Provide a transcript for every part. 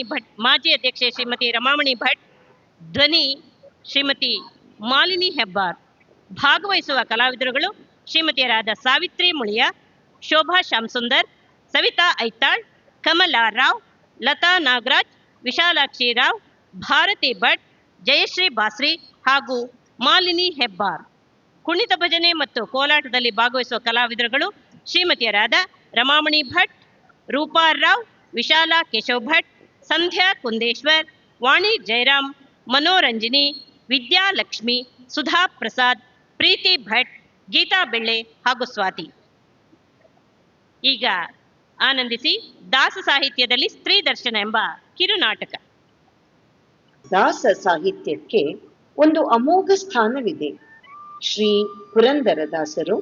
ರಮಾಮಣಿ ಭಟ್, ಮಾಜಿ ಅಧ್ಯಕ್ಷೆ ಶ್ರೀಮತಿ ರಮಾಮಣಿ ಭಟ್, ಧ್ವನಿ ಶ್ರೀಮತಿ ಮಾಲಿನಿ ಹೆಬ್ಬಾರ್. ಭಾಗವಹಿಸುವ ಕಲಾವಿದರುಗಳು ಶ್ರೀಮತಿಯರಾದ ಸಾವಿತ್ರಿ ಮುಳಿಯ, ಶೋಭಾ ಶ್ಯಾಮಸುಂದರ್, ಸವಿತಾ ಐತಾಳ್, ಕಮಲಾ ರಾವ್, ಲತಾ ನಾಗರಾಜ್, ವಿಶಾಲಾಕ್ಷಿ ರಾವ್, ಭಾರತಿ ಭಟ್, ಜಯಶ್ರೀ ಬಾಸ್ರಿ ಹಾಗೂ ಮಾಲಿನಿ ಹೆಬ್ಬಾರ್. ಕುಣಿತ ಭಜನೆ ಮತ್ತು ಕೋಲಾಟದಲ್ಲಿ ಭಾಗವಹಿಸುವ ಕಲಾವಿದರುಗಳು ಶ್ರೀಮತಿಯರಾದ ರಮಾಮಣಿ ಭಟ್, ರೂಪಾ ರಾವ್, ವಿಶಾಲಾ ಕೇಶವ್ ಭಟ್ ಸಂಧ್ಯಾ ಕುಂದೇಶ್ವರ್, ವಾಣಿ ಜಯರಾಮ್, ಮನೋರಂಜಿನಿ ವಿದ್ಯಾಲಕ್ಷ್ಮಿ ಸುಧಾ ಪ್ರಸಾದ್, ಪ್ರೀತಿ ಭಟ್, ಗೀತಾ ಬೆಳ್ಳೆ ಹಾಗೂ ಸ್ವಾತಿ. ಈಗ ಆನಂದಿಸಿ ದಾಸ ಸಾಹಿತ್ಯದಲ್ಲಿ ಸ್ತ್ರೀ ದರ್ಶನ ಎಂಬ ಕಿರುನಾಟಕ ದಾಸ ಸಾಹಿತ್ಯಕ್ಕೆ ಒಂದು ಅಮೋಘ ಸ್ಥಾನವಿದೆ. ಶ್ರೀ ಪುರಂದರದಾಸರು,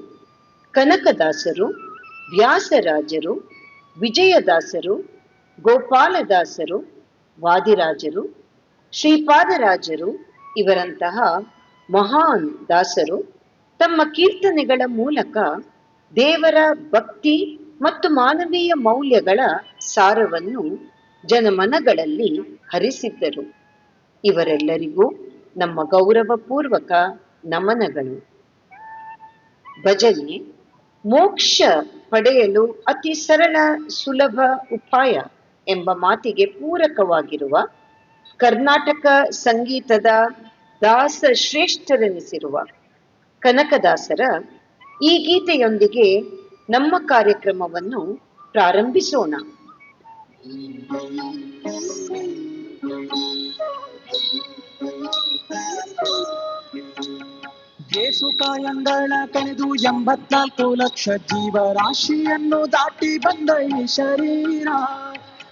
ಕನಕದಾಸರು, ವ್ಯಾಸರಾಜರು, ವಿಜಯದಾಸರು ಗೋಪಾಲದಾಸರು, ವಾದಿರಾಜರು, ಶ್ರೀಪಾದರಾಜರು ಇವರಂತಹ ಮಹಾನ್ ದಾಸರು ತಮ್ಮ ಕೀರ್ತನೆಗಳ ಮೂಲಕ ದೇವರ ಭಕ್ತಿ ಮತ್ತು ಮಾನವೀಯ ಮೌಲ್ಯಗಳ ಸಾರವನ್ನು ಜನಮನಗಳಲ್ಲಿ ಹರಿಸಿದ್ದರು. ಇವರೆಲ್ಲರಿಗೂ ನಮ್ಮ ಗೌರವಪೂರ್ವಕ ನಮನಗಳು. ಭಜನೆ ಮೋಕ್ಷ ಪಡೆಯಲು ಅತಿ ಸರಳ ಸುಲಭ ಉಪಾಯ. ಎಂಬ ಮಾತಿಗೆ ಪೂರಕವಾಗಿರುವ ಕರ್ನಾಟಕ ಸಂಗೀತದ ದಾಸ ಶ್ರೇಷ್ಠರೆನಿಸಿರುವ ಕನಕದಾಸರ ಈ ಗೀತೆಯೊಂದಿಗೆ ನಮ್ಮ ಕಾರ್ಯಕ್ರಮವನ್ನು ಪ್ರಾರಂಭಿಸೋಣ. ಯೇಸು ಕಾಯಂಗಳ ಕಳೆದು ಎಂಬತ್ನಾಲ್ಕು ಲಕ್ಷ ಜೀವರಾಶಿಯನ್ನು ದಾಟಿ ಬಂದ ಈ ಶರೀರ.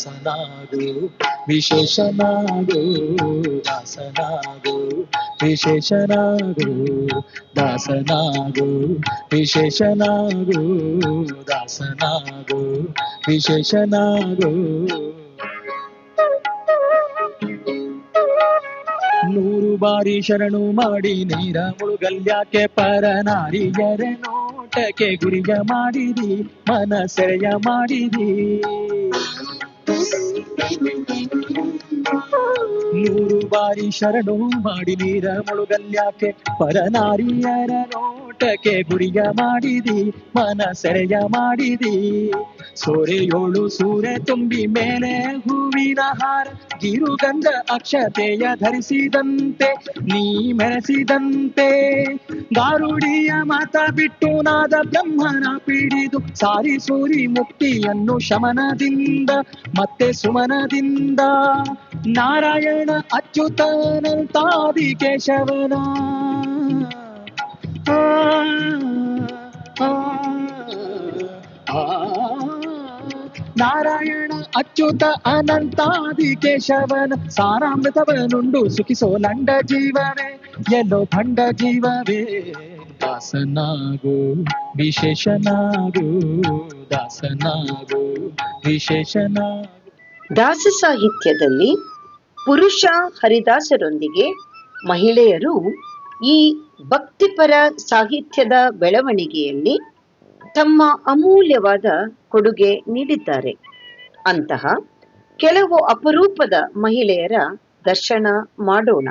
ದಾಸನಾಗು, ವಿಶೇಷನಾಗು ದಾಸನಾಗು ವಿಶೇಷನಾಗು ದಾಸನಾಗು ವಿಶೇಷನಾಗು ದಾಸನಾಗು, ವಿಶೇಷನಾಗು. ನೂರು ಬಾರಿ ಶರಣು ಮಾಡಿ ನೀರ ಮುಳುಗಲ್ಯಾಕೆ ಪರನಾರಿಯರ ನೋಟಕ್ಕೆ ಗುರಿಯ ಮಾಡಿದಿ ಮನಸೆಯ ಮಾಡಿದಿ. ನೂರು ಬಾರಿ ಶರಣು ಮಾಡಿ ನೀರ ಮುಳುಗಲ್ಯಾಕೆ, ಪರನಾರಿಯರ ನೋಟಕ್ಕೆ ಗುರಿಯ ಮಾಡಿದಿ ಮನ ಸೆರೆಯ ಮಾಡಿದಿ. ಸೋರೆಯೋಳು ಸೂರೆ ತುಂಬಿ ಮೇಲೆ ಹೂವಿನ ಹಾರ, ಗಿರುಗಂಧ ಅಕ್ಷತೆಯ ಧರಿಸಿದಂತೆ, ನೀ ಮೆರೆಸಿದಂತೆ. ಗಾರುಡಿಯ ಮಾತ ಬಿಟ್ಟು ನಾದ ಬ್ರಹ್ಮನ ಪಿಡಿದು, ಸಾರಿ ಸೂರಿ ಮುಕ್ತಿಯನ್ನು ಶಮನದಿಂದ, ಮತ್ತೆ ಸುಮನದಿಂದ. ನಾರಾಯಣ ಅಚ್ಯುತನಂತಾದಿ ಕೇಶವನ ನಾರಾಯಣ ಅಚ್ಯುತ ಅನಂತಾದಿ ಕೇಶವನ ಸಾರಾಮೃತವನುಂಡು ಸುಖಿಸೋ ಲಂಡ ಜೀವವೇ ಎಲ್ಲೋ ಭಂಡ ಜೀವವೇ ದಾಸನಾಗು ವಿಶೇಷನಾಗು ದಾಸನಾಗು ವಿಶೇಷನಾಗು ದಾಸ ಸಾಹಿತ್ಯದಲ್ಲಿ ಪುರುಷ ಹರಿದಾಸರೊಂದಿಗೆ ಮಹಿಳೆಯರು ಈ ಭಕ್ತಿಪರ ಸಾಹಿತ್ಯದ ಬೆಳವಣಿಗೆಯಲ್ಲಿ ತಮ್ಮ ಅಮೂಲ್ಯವಾದ ಕೊಡುಗೆ ನೀಡಿದ್ದಾರೆ. ಅಂತಹ ಕೆಲವು ಅಪರೂಪದ ಮಹಿಳೆಯರ ದರ್ಶನ ಮಾಡೋಣ.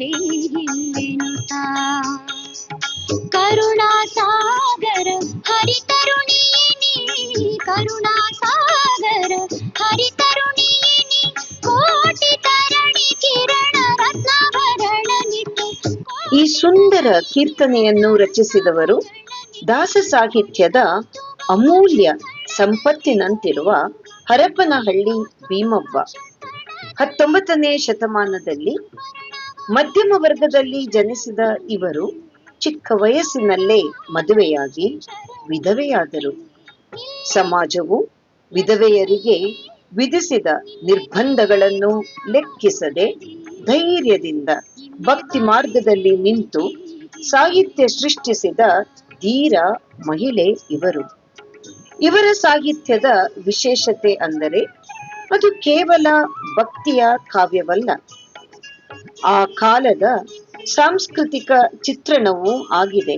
ಈ ಸುಂದರ ಕೀರ್ತನೆಯನ್ನು ರಚಿಸಿದವರು ದಾಸ ಸಾಹಿತ್ಯದ ಅಮೂಲ್ಯ ಸಂಪತ್ತಿನಂತಿರುವ ಹರಪನಹಳ್ಳಿ ಭೀಮವ್ವ. ಹತ್ತೊಂಬತ್ತನೇ ಶತಮಾನದಲ್ಲಿ ಮಧ್ಯಮ ವರ್ಗದಲ್ಲಿ ಜನಿಸಿದ ಇವರು ಚಿಕ್ಕ ವಯಸ್ಸಿನಲ್ಲೇ ಮದುವೆಯಾಗಿ ವಿಧವೆಯಾದರು. ಸಮಾಜವು ವಿಧವೆಯರಿಗೆ ವಿಧಿಸಿದ ನಿರ್ಬಂಧಗಳನ್ನು ಲೆಕ್ಕಿಸದೆ ಧೈರ್ಯದಿಂದ ಭಕ್ತಿ ಮಾರ್ಗದಲ್ಲಿ ನಿಂತು ಸಾಹಿತ್ಯ ಸೃಷ್ಟಿಸಿದ ಧೀರ ಮಹಿಳೆ ಇವರು. ಇವರ ಸಾಹಿತ್ಯದ ವಿಶೇಷತೆ ಅಂದರೆ ಅದು ಕೇವಲ ಭಕ್ತಿಯ ಕಾವ್ಯವಲ್ಲ. ಆ ಕಾಲದ ಸಾಂಸ್ಕೃತಿಕ ಚಿತ್ರಣವೂ ಆಗಿದೆ.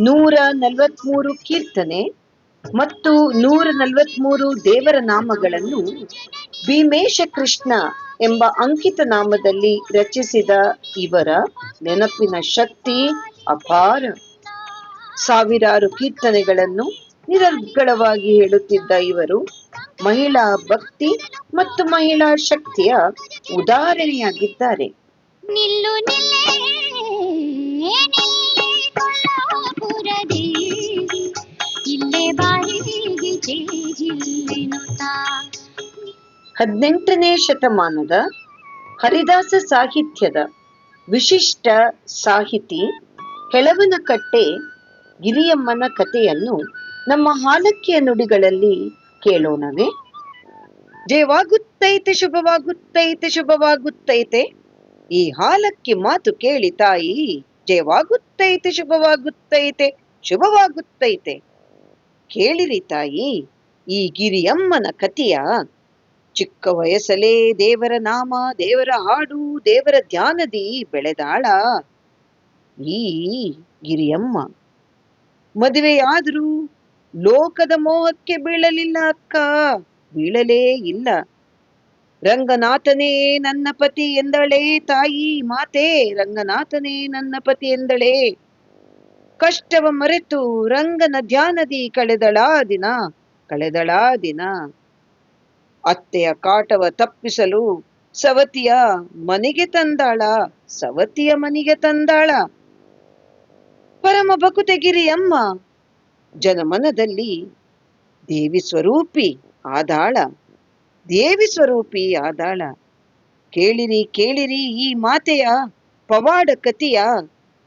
ನೂರ ನಲವತ್ಮೂರು ಕೀರ್ತನೆ ಮತ್ತು ನೂರ ನಲವತ್ಮೂರು ದೇವರ ನಾಮಗಳನ್ನು ಭೀಮೇಶ ಕೃಷ್ಣ ಎಂಬ ಅಂಕಿತ ನಾಮದಲ್ಲಿ ರಚಿಸಿದ ಇವರ ನೆನಪಿನ ಶಕ್ತಿ ಅಪಾರ. ಸಾವಿರಾರು ಕೀರ್ತನೆಗಳನ್ನು ನಿರರ್ಗಳವಾಗಿ ಹೇಳುತ್ತಿದ್ದ ಇವರು ಮಹಿಳಾ ಭಕ್ತಿ ಮತ್ತು ಮಹಿಳಾ ಶಕ್ತಿಯ ಉದಾಹರಣೆಯಾಗಿದ್ದಾರೆ. ನಿಲ್ಲು ಹದಿನೆಂಟನೇ ಶತಮಾನದ ಹರಿದಾಸ ಸಾಹಿತ್ಯದ ವಿಶಿಷ್ಟ ಸಾಹಿತಿ ಹೆಳವನಕಟ್ಟೆ ಗಿರಿಯಮ್ಮನ ಕಥೆಯನ್ನು ನಮ್ಮ ಹಾಲಕ್ಕಿಯ ನುಡಿಗಳಲ್ಲಿ ಕೇಳೋಣವೇ? ಜಯವಾಗುತ್ತೈತೆ, ಶುಭವಾಗುತ್ತೈತೆ ಶುಭವಾಗುತ್ತೈತೆ. ಈ ಹಾಲಕ್ಕೆ ಮಾತು ಕೇಳಿ ತಾಯಿ, ಜಯವಾಗುತ್ತೈತೆ, ಶುಭವಾಗುತ್ತೈತೆ ಶುಭವಾಗುತ್ತೈತೆ. ಕೇಳಿರಿ ತಾಯಿ, ಈ ಗಿರಿಯಮ್ಮನ ಕಥೆಯ ಚಿಕ್ಕ ವಯಸ್ಸಲೇ ದೇವರ ನಾಮ, ದೇವರ ಹಾಡು, ದೇವರ ಧ್ಯಾನದಿ ಬೆಳೆದಾಳ. ಈ ಗಿರಿಯಮ್ಮ ಮದುವೆಯಾದರೂ ಲೋಕದ ಮೋಹಕ್ಕೆ ಬೀಳಲಿಲ್ಲ ಅಕ್ಕ. ಬೀಳಲೇ ಇಲ್ಲ. ರಂಗನಾಥನೇ ನನ್ನ ಪತಿ ಎಂದಳೆ ತಾಯಿ ಮಾತೆ. ರಂಗನಾಥನೇ ನನ್ನ ಪತಿ ಎಂದಳೆ. ಕಷ್ಟವ ಮರೆತು ರಂಗನ ಧ್ಯಾನದಿ ಕಳೆದಳಾ ದಿನ. ಕಳೆದಳಾ ದಿನ. ಅತ್ತೆಯ ಕಾಟವ ತಪ್ಪಿಸಲು ಸವತಿಯ ಮನೆಗೆ ತಂದಾಳ. ಸವತಿಯ ಮನೆಗೆ ತಂದಾಳ. ಪರಮ ಬಕುತೆಗಿರಿಯಮ್ಮ ಜನಮನದಲ್ಲಿ ದೇವಿ ಸ್ವರೂಪಿ ಆದಾಳ, ದೇವಿ ಸ್ವರೂಪಿ ಆದಾಳ. ಕೇಳಿರಿ ಕೇಳಿರಿ ಈ ಮಾತೆಯ ಪವಾಡ ಕತಿಯ.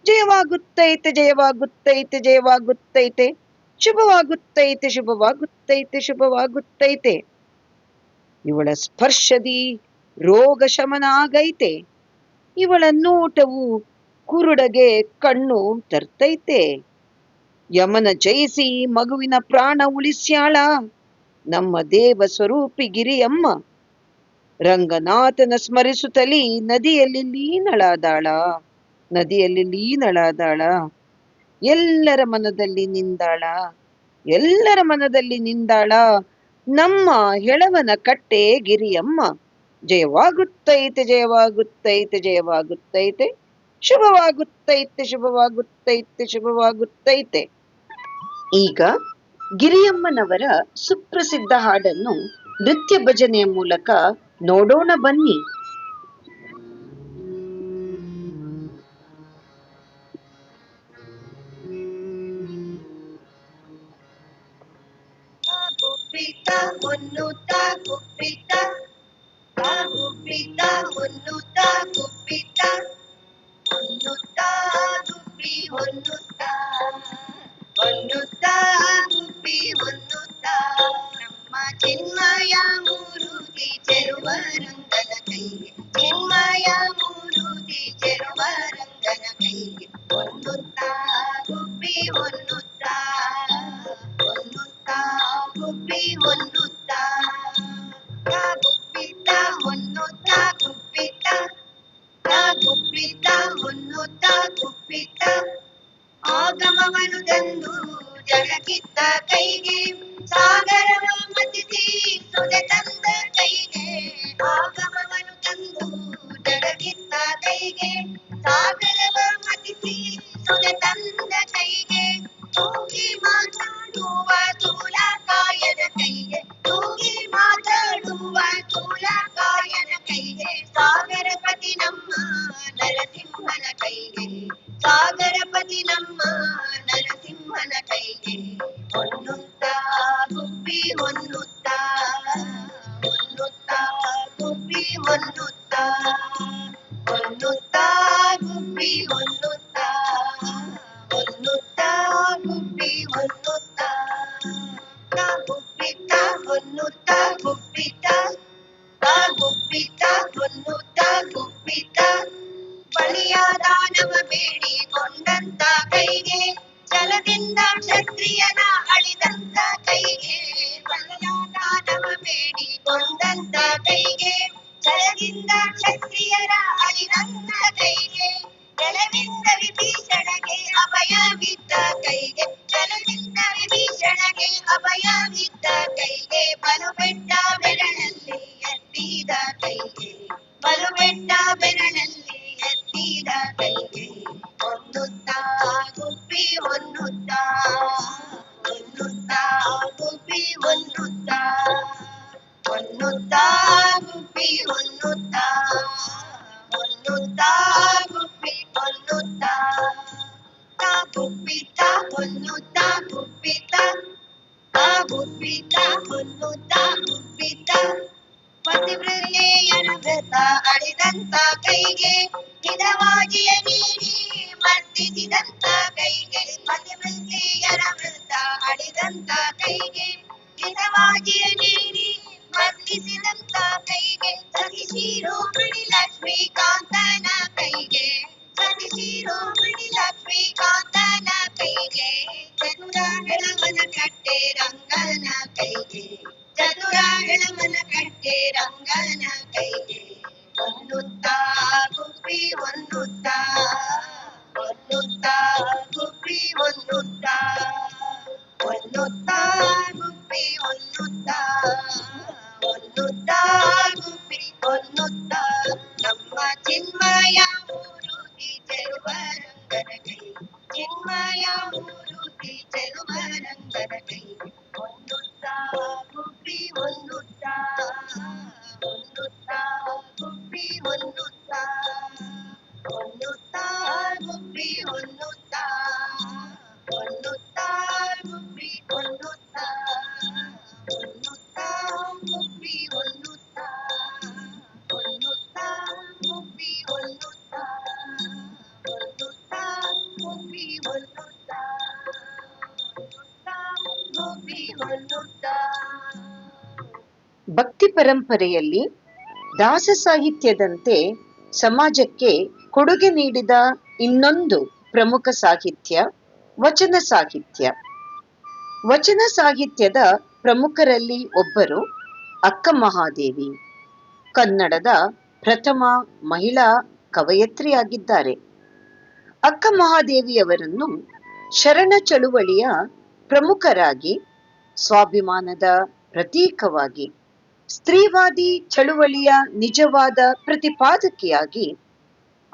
ಜಯವಾಗುತ್ತೈತೆ ಜಯವಾಗುತ್ತೈತೆ ಜಯವಾಗುತ್ತೈತೆ, ಶುಭವಾಗುತ್ತೈತೆ ಶುಭವಾಗುತ್ತೈತೆ ಶುಭವಾಗುತ್ತೈತೆ. ಇವಳ ಸ್ಪರ್ಶದಿ ರೋಗ ಶಮನ ಆಗೈತೆ ಇವಳ ನೋಟವು ಕುರುಡಗೆ ಕಣ್ಣು ತರ್ತೈತೆ. ಯಮನ ಜಯಿಸಿ ಮಗುವಿನ ಪ್ರಾಣ ಉಳಿಸ್ಯಾಳ. ನಮ್ಮ ದೇವ ಸ್ವರೂಪಿ ಗಿರಿಯಮ್ಮ, ರಂಗನಾಥನ ಸ್ಮರಿಸುತ್ತಲಿ ನದಿಯಲ್ಲಿ ಲೀನಳಾದಾಳ ನದಿಯಲ್ಲಿ ಲೀನಳಾದಾಳ. ಎಲ್ಲರ ಮನದಲ್ಲಿ ನಿಂದಾಳ, ಎಲ್ಲರ ಮನದಲ್ಲಿ ನಿಂದಾಳ. ನಮ್ಮ ಹೆಳವನ ಕಟ್ಟೆ ಗಿರಿಯಮ್ಮ, ಜಯವಾಗುತ್ತೈತೆ ಜಯವಾಗುತ್ತೈತೆ ಜಯವಾಗುತ್ತೈತೆ, ಶುಭವಾಗುತ್ತೈತೆ ಶುಭವಾಗುತ್ತೈತೆ ಶುಭವಾಗುತ್ತೈತೆ. ಈಗ ಗಿರಿಯಮ್ಮನವರ ಸುಪ್ರಸಿದ್ಧ ಹಾಡನ್ನು ನೃತ್ಯ ಭಜನೆಯ ಮೂಲಕ ನೋಡೋಣ ಬನ್ನಿ. gave canta ಭಕ್ತಿ ಪರಂಪರೆಯಲ್ಲಿ ದಾಸ ಸಾಹಿತ್ಯದಂತೆ ಸಮಾಜಕ್ಕೆ ಕೊಡುಗೆ ನೀಡಿದ ಇನ್ನೊಂದು ಪ್ರಮುಖ ಸಾಹಿತ್ಯ, ವಚನ ಸಾಹಿತ್ಯ. ವಚನ ಸಾಹಿತ್ಯದ ಪ್ರಮುಖರಲ್ಲಿ ಒಬ್ಬರು ಅಕ್ಕ ಮಹಾದೇವಿ. ಕನ್ನಡದ ಪ್ರಥಮ ಮಹಿಳಾ ಕವಯತ್ರಿಯಾಗಿದ್ದಾರೆ. ಅಕ್ಕ ಮಹಾದೇವಿಯವರನ್ನು ಶರಣ ಚಳುವಳಿಯ ಪ್ರಮುಖರಾಗಿ ಸ್ವಾಭಿಮಾನದ ಪ್ರತೀಕವಾಗಿ, ಸ್ತ್ರೀವಾದಿ ಚಳುವಳಿಯ ನಿಜವಾದ ಪ್ರತಿಪಾದಕಿಯಾಗಿ,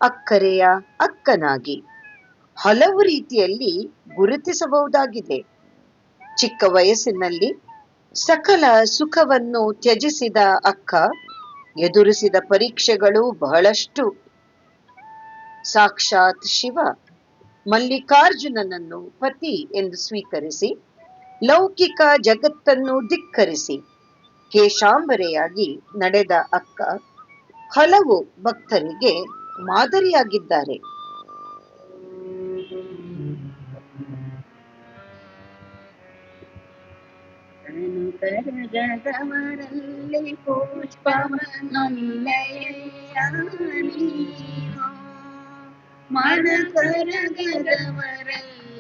ಅಕ್ಕರೆಯ ಅಕ್ಕನಾಗಿ ಹಲವು ರೀತಿಯಲ್ಲಿ ಗುರುತಿಸಬಹುದಾಗಿದೆ. ಚಿಕ್ಕ ವಯಸ್ಸಿನಲ್ಲಿ ಸಕಲ ಸುಖವನ್ನು ತ್ಯಜಿಸಿದ ಅಕ್ಕ, ಎದುರಿಸಿದ ಪರೀಕ್ಷೆಗಳು ಬಹಳಷ್ಟು. ಸಾಕ್ಷಾತ್ ಶಿವ ಮಲ್ಲಿಕಾರ್ಜುನನನ್ನು ಪತಿ ಎಂದು ಸ್ವೀಕರಿಸಿ ಲೌಕಿಕ ಜಗತ್ತನ್ನು ಧಿಕ್ಕರಿಸಿ ಕೇಶಾಂಬರೆಯಾಗಿ ನಡೆದ ಅಕ್ಕ ಹಲವು ಭಕ್ತರಿಗೆ ಮಾದರಿಯಾಗಿದ್ದಾರೆ. ಮನ ಕರಗದವರಲ್ಲಿ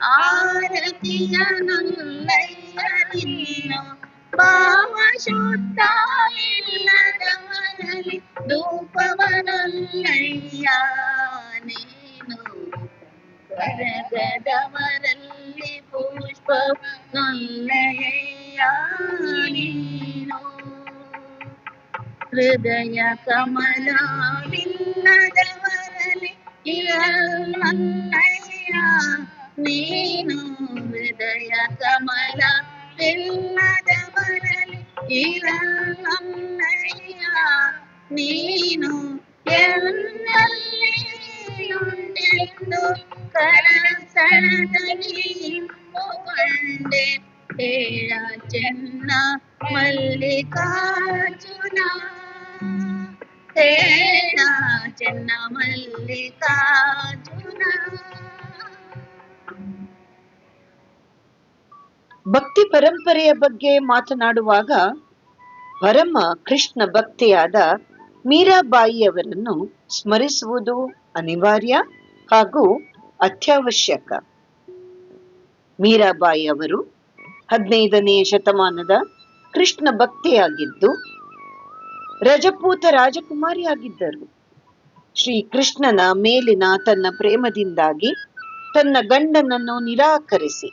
ആരതിയനൊന്നയ്യറിന്നു ഭാവശുദ്ധായില്ലതമനലി ധൂപവനൊന്നയ്യ നീനു കരകടമരല്ലി പുഷ്പവനൊന്നയ്യ നീനു ഹൃദയ കമലാവില്ലതമനലി ഇളന്നയ്യ ನೀನು ಹೃದಯ ಕಮಲವಿಲ್ಲದವರಲ್ಲಿ ಇರಲ್ಲಯ್ಯ ನೀನು ಹೃದಯ ಕಮಲವಿಲ್ಲದವರಲ್ಲಿ ಇರಲ್ಲಯ್ಯ ನೀನು ಎಲ್ಲೆಲ್ಲಿಯುಂಟೆಂದು ಕರಸಳದಲ್ಲಿ ಕಂಡೆ ಹೇಳ ಚೆನ್ನ ಮಲ್ಲಿಕಾರ್ಜುನ ಹೇಳ ಚೆನ್ನ ಮಲ್ಲಿಕಾರ್ಜುನ ಭಕ್ತಿ ಪರಂಪರೆಯ ಬಗ್ಗೆ ಮಾತನಾಡುವಾಗ ಪರಮ ಕೃಷ್ಣ ಭಕ್ತಿಯಾದ ಮೀರಾಬಾಯಿಯವರನ್ನು ಸ್ಮರಿಸುವುದು ಅನಿವಾರ್ಯ ಹಾಗೂ ಅತ್ಯವಶ್ಯಕ. ಮೀರಾಬಾಯಿ ಅವರು ಹದಿನೈದನೇ ಶತಮಾನದ ಕೃಷ್ಣ ಭಕ್ತಿಯಾಗಿದ್ದು ರಜಪೂತ ರಾಜಕುಮಾರಿಯಾಗಿದ್ದರು ಶ್ರೀ ಕೃಷ್ಣನ ಮೇಲಿನ ತನ್ನ ಪ್ರೇಮದಿಂದಾಗಿ ತನ್ನ ಗಂಡನನ್ನು ನಿರಾಕರಿಸಿ,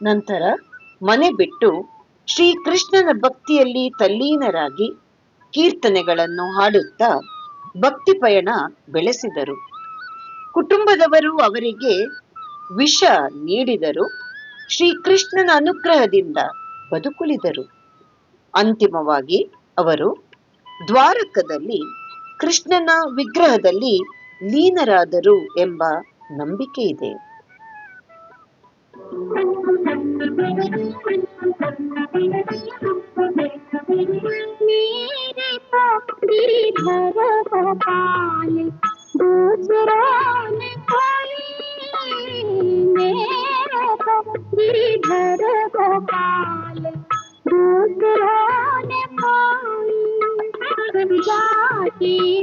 ನಂತರ ಮನೆ ಬಿಟ್ಟು ಶ್ರೀಕೃಷ್ಣನ ಭಕ್ತಿಯಲ್ಲಿ ತಲ್ಲೀನರಾಗಿ ಕೀರ್ತನೆಗಳನ್ನು ಹಾಡುತ್ತಾ ಭಕ್ತಿ ಪಯಣ ಬೆಳೆಸಿದರು. ಕುಟುಂಬದವರು ಅವರಿಗೆ ವಿಷ ನೀಡಿದರು. ಶ್ರೀಕೃಷ್ಣನ ಅನುಗ್ರಹದಿಂದ ಬದುಕುಳಿದರು. ಅಂತಿಮವಾಗಿ ಅವರು ದ್ವಾರಕದಲ್ಲಿ ಕೃಷ್ಣನ ವಿಗ್ರಹದಲ್ಲಿ ಲೀನರಾದರು ಎಂಬ ನಂಬಿಕೆ ಇದೆ मेरे पक्षी घर गोपाल दूसरों ने कोई मेरे ने कोई जाति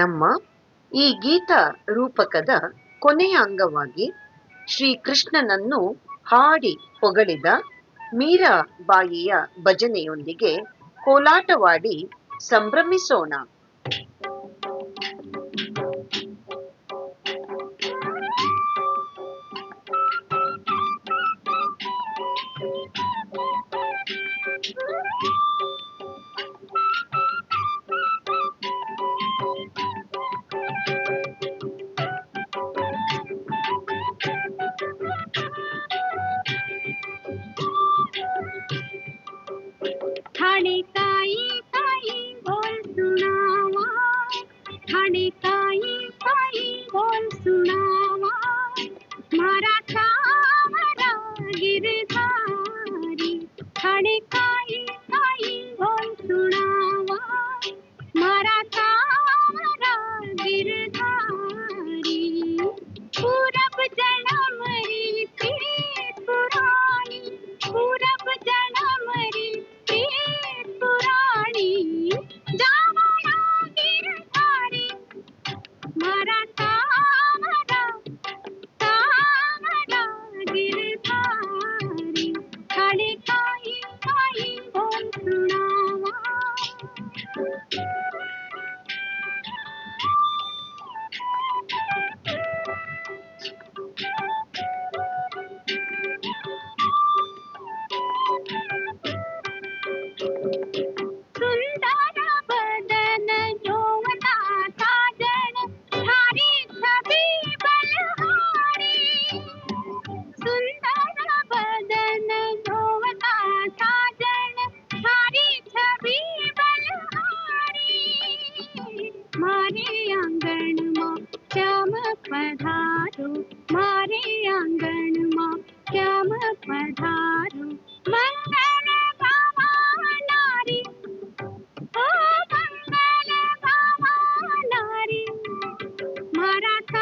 ನಮ್ಮ ಈ ಗೀತ ರೂಪಕದ ಕೊನೆಯ ಅಂಗವಾಗಿ ಶ್ರೀಕೃಷ್ಣನನ್ನು ಹಾಡಿ ಹೊಗಳಿದ ಮೀರಾಬಾಯಿಯ ಭಜನೆಯೊಂದಿಗೆ ಕೋಲಾಟವಾಡಿ ಸಂಭ್ರಮಿಸೋಣ. অনেক Maratha